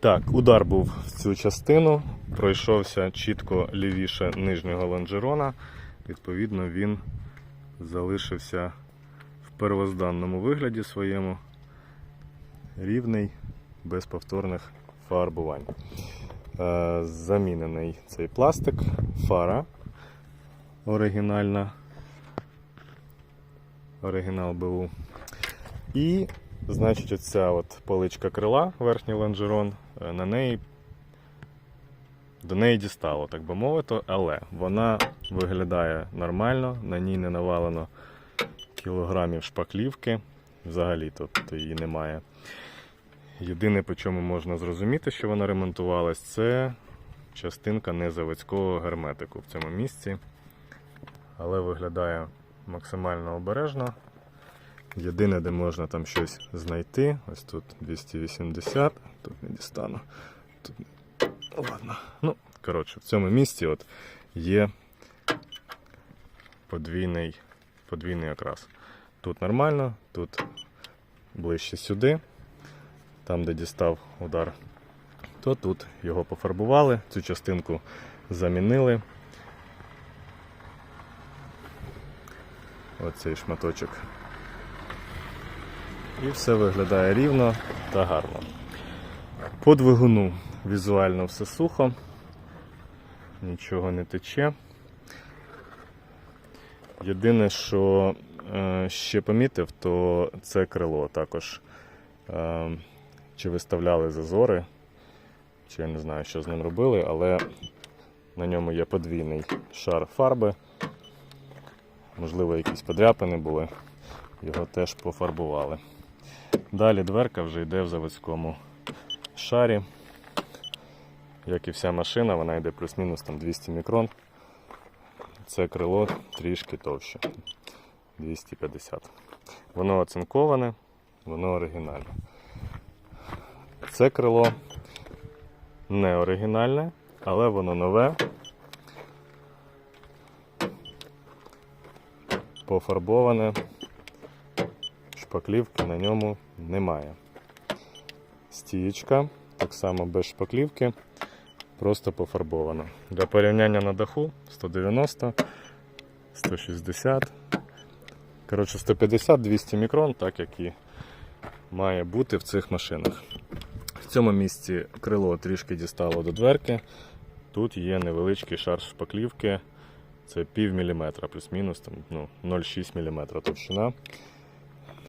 Так, удар був в цю частину, пройшовся чітко лівіше нижнього лонжерона. Відповідно, він залишився в первозданному вигляді своєму рівний, без повторних фарбувань. Е, Замінений цей пластик, фара оригінальна, оригінал БУ. І, значить, оця от поличка крила, верхній лонжерон, на неї до неї дістало, так би мовити, але вона виглядає нормально, на ній не навалено кілограмів шпаклівки. Взагалі тобто її немає. Єдине, по чому можна зрозуміти, що вона ремонтувалась, це частинка незаводського герметику в цьому місці. Але виглядає максимально обережно. Єдине, де можна там щось знайти, ось тут 280, тут не дістану. Тут... Ладно. Ну, коротше, в цьому місці от є подвійний, подвійний окрас. Тут нормально, тут ближче сюди, там, де дістав удар, то тут його пофарбували, цю частинку замінили. Оцей шматочок. І все виглядає рівно та гарно. По двигуну візуально все сухо, нічого не тече. Єдине, що е, ще помітив, то це крило також. Е, чи виставляли зазори, чи я не знаю, що з ним робили, але на ньому є подвійний шар фарби. Можливо, якісь подряпини були, його теж пофарбували. Далі дверка вже йде в заводському шарі. Як і вся машина, вона йде плюс-мінус там 200 мікрон. Це крило трішки товще. 250. Воно оцинковане, воно оригінальне. Це крило не оригінальне, але воно нове. Пофарбоване. Шпаклівки на ньому немає. Стієчка, так само без шпаклівки, просто пофарбована. Для порівняння на даху 190, 160. Коротше, 150-200 мікрон, так як і має бути в цих машинах. В цьому місці крило трішки дістало до дверки. Тут є невеличкий шар шпаклівки. Це пів міліметра, плюс-мінус, ну, 0,6 мм товщина.